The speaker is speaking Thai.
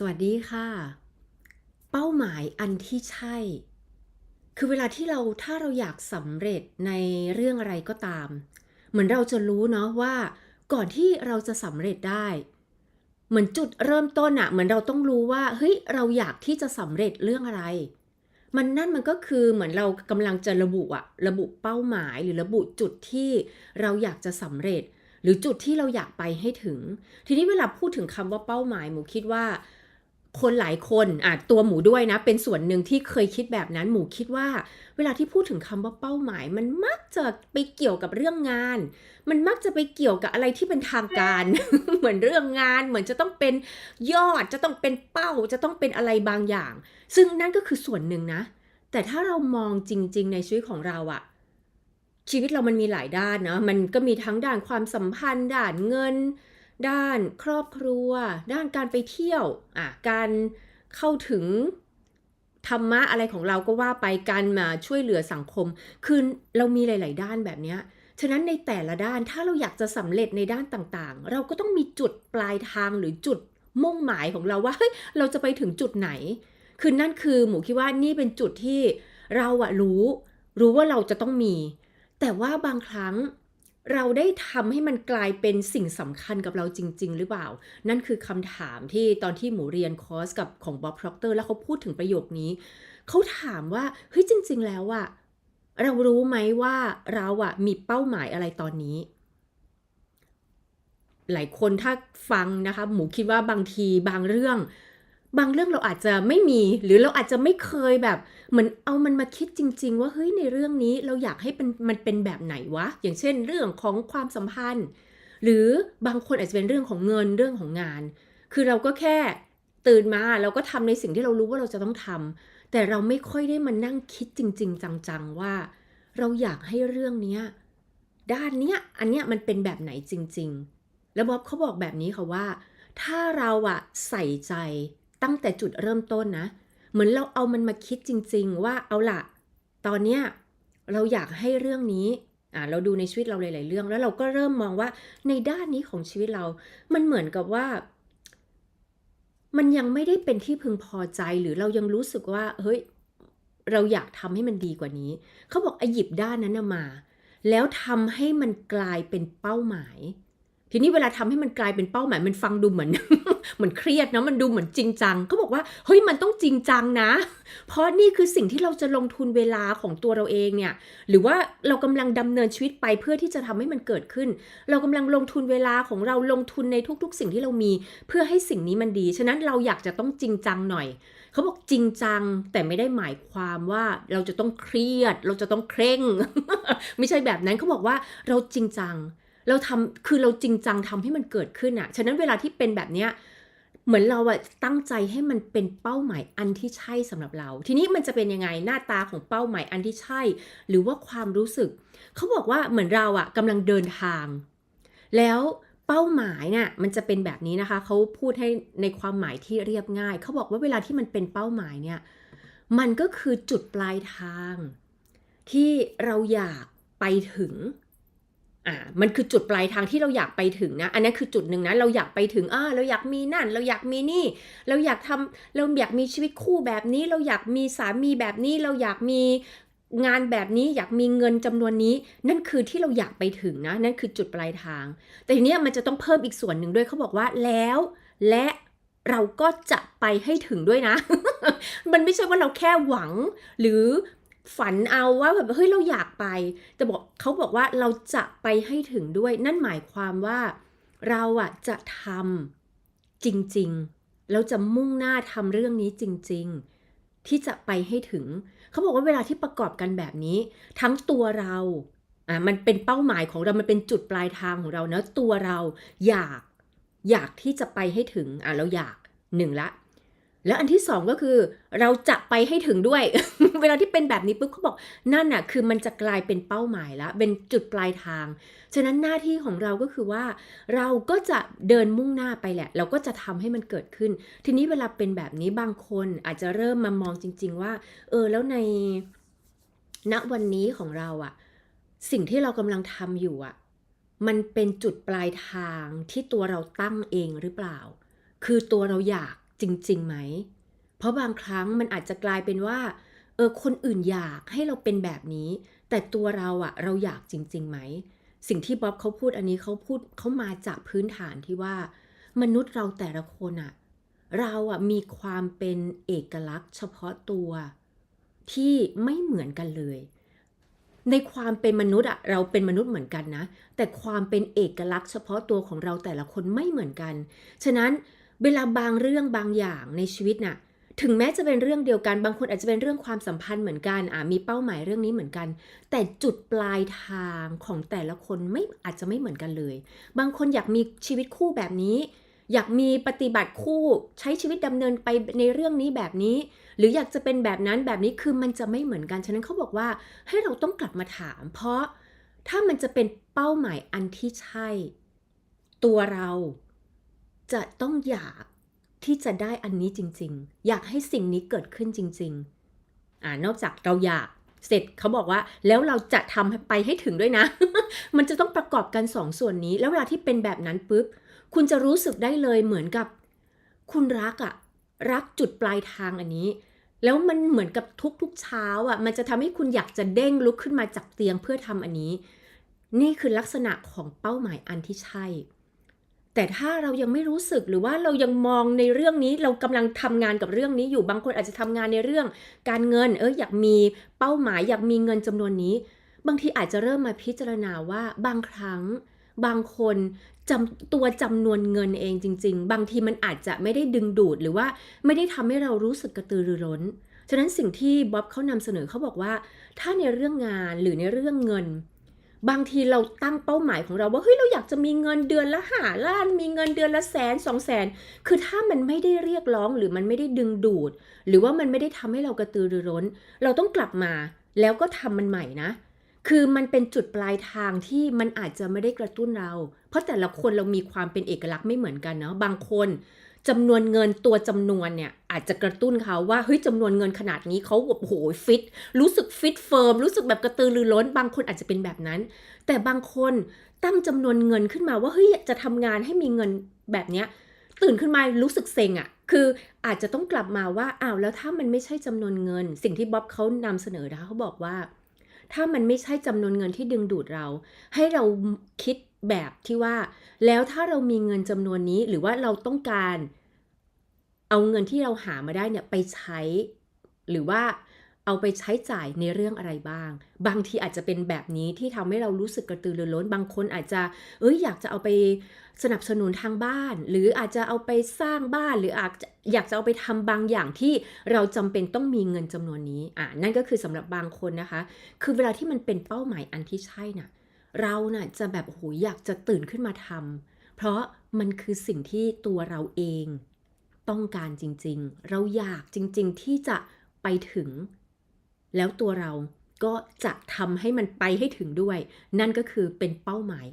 สวัสดีค่ะ เป้าหมายอันที่ใช่ คือเวลาที่เราถ้าเราอยากสำเร็จในเรื่องอะไรก็ตาม เหมือนเราจะรู้เนาะว่า ก่อนที่เราจะสำเร็จได้ เหมือนจุดเริ่มต้นอะเหมือนเราต้องรู้ว่าเฮ้ยเราอยากที่จะสำเร็จเรื่องอะไร มันนั่นมันก็คือเหมือนเรากำลังจะระบุอะระบุเป้าหมายหรือระบุจุดที่เราอยากจะสำเร็จ หรือจุดที่เราอยากไปให้ถึง ทีนี้เวลาพูดถึงคำว่าเป้าหมายหมูคิดว่า คนหลายคนอาจตัวหมูด้วยนะ เป็นส่วนหนึ่งที่เคยคิดแบบนั้นหมูคิดว่า เวลาที่พูดถึงคำว่าเป้าหมาย มันมักจะไปเกี่ยวกับเรื่องงาน มันมักจะไปเกี่ยวกับอะไรที่เป็นทางการ เหมือนเรื่องงาน เหมือนจะต้องเป็นยอดจะต้องเป็นเป้าจะต้องเป็นอะไรบางอย่าง ซึ่งนั่นก็คือส่วนหนึ่งนะ แต่ถ้าเรามองจริง ๆ ในชีวิตของเราอะชีวิตเรามันมีหลายด้านนะมันก็มีทั้งด้านความสัมพันธ์ ด้านเงิน ด้านครอบครัว ด้านการไปเที่ยวอะการเข้าถึงธรรมะอะไรของเราก็ว่าไปการมาช่วยเหลือสังคม คือเรามีหลาย ๆ ด้านแบบนี้ฉะนั้นในแต่ละด้านถ้าเราอยากจะสำเร็จในด้านต่าง ๆ เราก็ต้องมีจุดปลายทางหรือจุดมุ่งหมายของเราว่าเฮ้ยเราจะไปถึงจุดไหน คือนั่นคือหมูคิดว่านี่เป็นจุดที่เราอะรู้ รู้ว่าเราจะต้องมี แต่ว่าบางครั้ง เราได้ทำให้มันกลายเป็นสิ่งสำคัญกับเราจริง ๆ หรือเปล่า นั่นคือคำถามที่ตอนที่หมูเรียนคอร์สกับของบ๊อบพร็อกเตอร์แล้วเขาพูดถึงประโยคนี้ เขาถามว่าเฮ้ยจริง ๆ แล้วอะเรารู้ไหมว่าเราอะมีเป้าหมายอะไรตอนนี้ หลายคนถ้าฟังนะคะ หมูคิดว่าบางทีบางเรื่อง บางเรื่องเราอาจจะไม่มี หรือเราอาจจะไม่เคยแบบเหมือนเอามันมาคิดจริง ๆ ว่าเฮ้ยในเรื่องนี้เราอยากให้เป็นมันเป็นแบบไหนวะ อย่างเช่น เรื่องของความสัมพันธ์ หรือบางคนอาจจะเป็นเรื่องของเงินเรื่องของงาน คือเราก็แค่ตื่นมาเราก็ทำในสิ่งที่เรารู้ว่าเราจะต้องทำแต่เราไม่ค่อยได้มานั่งคิดจริง ๆ จังๆว่า เราอยากให้เรื่องเนี้ยด้านเนี้ยอันเนี้ยมันเป็นแบบไหนจริง ๆ แล้วบ๊อบเขาบอกแบบนี้ค่ะว่า ถ้าเราอะใส่ใจ ตั้งแต่จุดเริ่มต้นนะ เหมือนเราเอามันมาคิดจริง ๆ ว่าเอาละตอนเนี้ยเราอยากให้เรื่องนี้อ่าเราดูในชีวิตเราหลายๆเรื่อง แล้วเราก็เริ่มมองว่าในด้านนี้ของชีวิตเรา มันเหมือนกับว่า มันยังไม่ได้เป็นที่พึงพอใจหรือเรายังรู้สึกว่า เฮ้ย เราอยากทำให้มันดีกว่านี้ เขาบอกอหยิบด้านนั้นมา แล้วทำให้มันกลายเป็นเป้าหมาย ทีนี้เวลาทำให้มันกลายเป็นเป้าหมายมันฟังดูเหมือนเหมือนเครียดนะมันดูเหมือนจริงจังเขาบอกว่าเฮ้ยมันต้องจริงจังนะ เพราะนี่คือสิ่งที่เราจะลงทุนเวลาของตัวเราเองเนี่ยหรือว่าเรากำลังดำเนินชีวิตไปเพื่อที่จะทำให้มันเกิดขึ้น เรากำลังลงทุนเวลาของเราลงทุนในทุกๆ สิ่งที่เรามี เพื่อให้สิ่งนี้มันดี ฉะนั้นเราอยากจะต้องจริงจังหน่อยเขาบอกจริงจังแต่ไม่ได้หมายความว่าเราจะต้องเครียด เราจะต้องเคร่ง ไม่ใช่แบบนั้นเขาบอกว่าเราจริงจัง เราทำคือเราจริงจังทำให้มันเกิดขึ้นอะฉะนั้นเวลาที่เป็นแบบเนี้ยเหมือนเราอะตั้งใจให้มันเป็นเป้าหมายอันที่ใช่สำหรับเรา ทีนี้มันจะเป็นยังไงหน้าตาของเป้าหมายอันที่ใช่ หรือว่าความรู้สึก เขาบอกว่าเหมือนเราอะกำลังเดินทาง แล้วเป้าหมายเนี่ยมันจะเป็นแบบนี้นะคะเขาพูดให้ในความหมายที่เรียบง่าย เขาบอกว่าเวลาที่มันเป็นเป้าหมายเนี่ยมันก็คือจุดปลายทาง ที่เราอยากไปถึง อ่ามันคือจุดปลายทางที่เราอยากไปถึงนะ อันนั้นคือจุดหนึ่งนะ เราอยากไปถึงอ่าเราอยากมีนั่น เราอยากมีนี่ เราอยากทำเราอยากมีชีวิตคู่แบบนี้ เราอยากมีสามีแบบนี้ เราอยากมีงานแบบนี้อยากมีเงินจำนวนนี้ นั่นคือที่เราอยากไปถึงนะ นั่นคือจุดปลายทาง แต่ทีเนี้ยมันจะต้องเพิ่มอีกส่วนหนึ่งด้วยเขาบอกว่าแล้วและเราก็จะไปให้ถึงด้วยนะ มันไม่ใช่ว่าเราแค่หวัง หรือ ฝันเอาว่าแบบเฮ้ยเราอยากไป แต่บอกเขาบอกว่าเราจะไปให้ถึงด้วย นั่นหมายความว่าเราอะจะทำจริงๆ เราจะมุ่งหน้าทำเรื่องนี้จริง ๆ ที่จะไปให้ถึง เขาบอกว่าเวลาที่ประกอบกันแบบนี้ ทั้งตัวเราอะมันเป็นเป้าหมายของเรา มันเป็นจุดปลายทางของเราเนะตัวเราอยากอยากที่จะไปให้ถึงอะเราอยากหนึ่งละ แล้วอันที่สองก็คือเราจะไปให้ถึงด้วย เวลาที่เป็นแบบนี้ปุ๊บเขาบอกนั่นน่ะคือมันจะกลายเป็นเป้าหมายแล้วเป็นจุดปลายทาง ฉะนั้นหน้าที่ของเราก็คือว่า เราก็จะเดินมุ่งหน้าไปแหละ เราก็จะทำให้มันเกิดขึ้น ทีนี้เวลาเป็นแบบนี้บางคนอาจจะเริ่มมามองจริง ๆ ว่า เออแล้วในณวันนี้ของเราอะสิ่งที่เรากำลังทำอยู่อะมันเป็นจุดปลายทางที่ตัวเราตั้งเองหรือเปล่า คือตัวเราอยาก จริงๆไหม เพราะบางครั้งมันอาจจะกลายเป็นว่าเออคนอื่นอยากให้เราเป็นแบบนี้ แต่ตัวเราอะเราอยากจริงๆไหม สิ่งที่บ๊อบเขาพูดอันนี้เขาพูดเขามาจากพื้นฐานที่ว่า มนุษย์เราแต่ละคนอะเราอะมีความเป็นเอกลักษณ์ เฉพาะตัว ที่ไม่เหมือนกันเลย ในความเป็นมนุษย์อะเราเป็นมนุษย์เหมือนกันนะ แต่ความเป็นเอกลักษณ์เฉพาะตัวของเราแต่ละคนไม่เหมือนกัน ฉะนั้น เวลาบางเรื่องบางอย่างในชีวิตน่ะถึงแม้จะเป็นเรื่องเดียวกัน บางคนอาจจะเป็นเรื่องความสัมพันธ์เหมือนกันอ่ามีเป้าหมายเรื่องนี้เหมือนกัน แต่จุดปลายทางของแต่ละคนไม่อาจจะไม่เหมือนกันเลย บางคนอยากมีชีวิตคู่แบบนี้ อยากมีปฏิบัติคู่ใช้ชีวิตดำเนินไปในเรื่องนี้แบบนี้ หรืออยากจะเป็นแบบนั้นแบบนี้คือมันจะไม่เหมือนกัน ฉะนั้นเขาบอกว่าให้เราต้องกลับมาถาม เพราะถ้ามันจะเป็นเป้าหมายอันที่ใช่ ตัวเรา จะต้องอยากที่จะได้อันนี้จริง ๆ อยากให้สิ่งนี้เกิดขึ้นจริง ๆ อ่านอกจากเราอยากเสร็จเขาบอกว่าแล้วเราจะทำไปให้ถึงด้วยนะ มันจะต้องประกอบกัน2ส่วนนี้ แล้วเวลาที่เป็นแบบนั้นปุ๊บ คุณจะรู้สึกได้เลยเหมือนกับ คุณรักอะรักจุดปลายทางอันนี้ แล้วมันเหมือนกับทุกๆเช้าอะมันจะทำให้คุณอยากจะเด้งลุกขึ้นมาจากเตียงเพื่อทำอันนี้ นี่คือลักษณะของเป้าหมายอันที่ใช่ แต่ถ้าเรายังไม่รู้สึกหรือว่าเรายังมองในเรื่องนี้เรากำลังทำงานกับเรื่องนี้อยู่บางคนอาจจะทำงานในเรื่อง การเงินเอออยากมีเป้าหมายอยากมีเงินจำนวนนี้ บางทีอาจจะเริ่มมาพิจารณาว่าบางครั้ง บางคนจำตัวจำนวนเงินเองจริง ๆ บางทีมันอาจจะไม่ได้ดึงดูดหรือว่าไม่ได้ทำให้เรารู้สึกกระตือรือร้นฉะนั้นสิ่งที่บ๊อบเขานำเสนอเขาบอกว่า ถ้าในเรื่องงานหรือในเรื่องเงิน บางทีเราตั้งเป้าหมายของเราว่าเฮ้ยเราอยากจะมีเงินเดือนละ5,000,000มีเงินเดือนละ100,000 200,000คือถ้ามันไม่ได้เรียกร้องหรือมันไม่ได้ดึงดูด หรือว่ามันไม่ได้ทำให้เรากระตือรือร้น เราต้องกลับมาแล้วก็ทำมันใหม่นะ คือมันเป็นจุดปลายทางที่มันอาจจะไม่ได้กระตุ้นเรา เพราะแต่ละคนเรามีความเป็นเอกลักษณ์ไม่เหมือนกันเนาะบางคน จำนวนเงินตัวจำนวนเนี่ยอาจจะกระตุ้นเขาว่าเฮ้ยจำนวนเงินขนาดนี้เขาโอ้โฮฟิตรู้สึกฟิตเฟิร์มรู้สึกแบบกระตือรือร้น บางคนอาจจะเป็นแบบนั้น แต่บางคนตั้งจำนวนเงินขึ้นมาว่าเฮ้ยจะทำงานให้มีเงินแบบเนี้ยตื่นขึ้นมารู้สึกเซ็งอะคืออาจจะต้องกลับมาว่าอ้าวแล้วถ้ามันไม่ใช่จำนวนเงิน สิ่งที่บ๊อบเขานำเสนอนะเขาบอกว่า ถ้ามันไม่ใช่จำนวนเงินที่ดึงดูดเรา ให้เราคิด แบบที่ว่า แล้วถ้าเรามีเงินจำนวนนี้ หรือว่าเราต้องการเอาเงินที่เราหามาได้เนี่ยไปใช้ หรือว่าเอาไปใช้จ่ายในเรื่องอะไรบ้าง บางทีอาจจะเป็นแบบนี้ที่ทำให้เรารู้สึกกระตือรือร้น บางคนอาจจะเฮ้ยอยากจะเอาไปสนับสนุนทางบ้าน หรืออาจจะเอาไปสร้างบ้าน หรืออาจจะอยากจะเอาไปทำบางอย่างที่เราจำเป็นต้องมีเงินจำนวนนี้อ่านั่นก็คือสำหรับบางคนนะคะ คือเวลาที่มันเป็นเป้าหมายอันที่ใช่น่ะ เราน่ะจะแบบโอ้โหอยากจะตื่นขึ้นมาทำเพราะมันคือสิ่งที่ตัวเราเอง ต้องการจริงๆ เราอยากจริงๆที่จะไปถึง แล้วตัวเราก็จะทำให้มันไปให้ถึงด้วย นั่นก็คือเป็นเป้าหมาย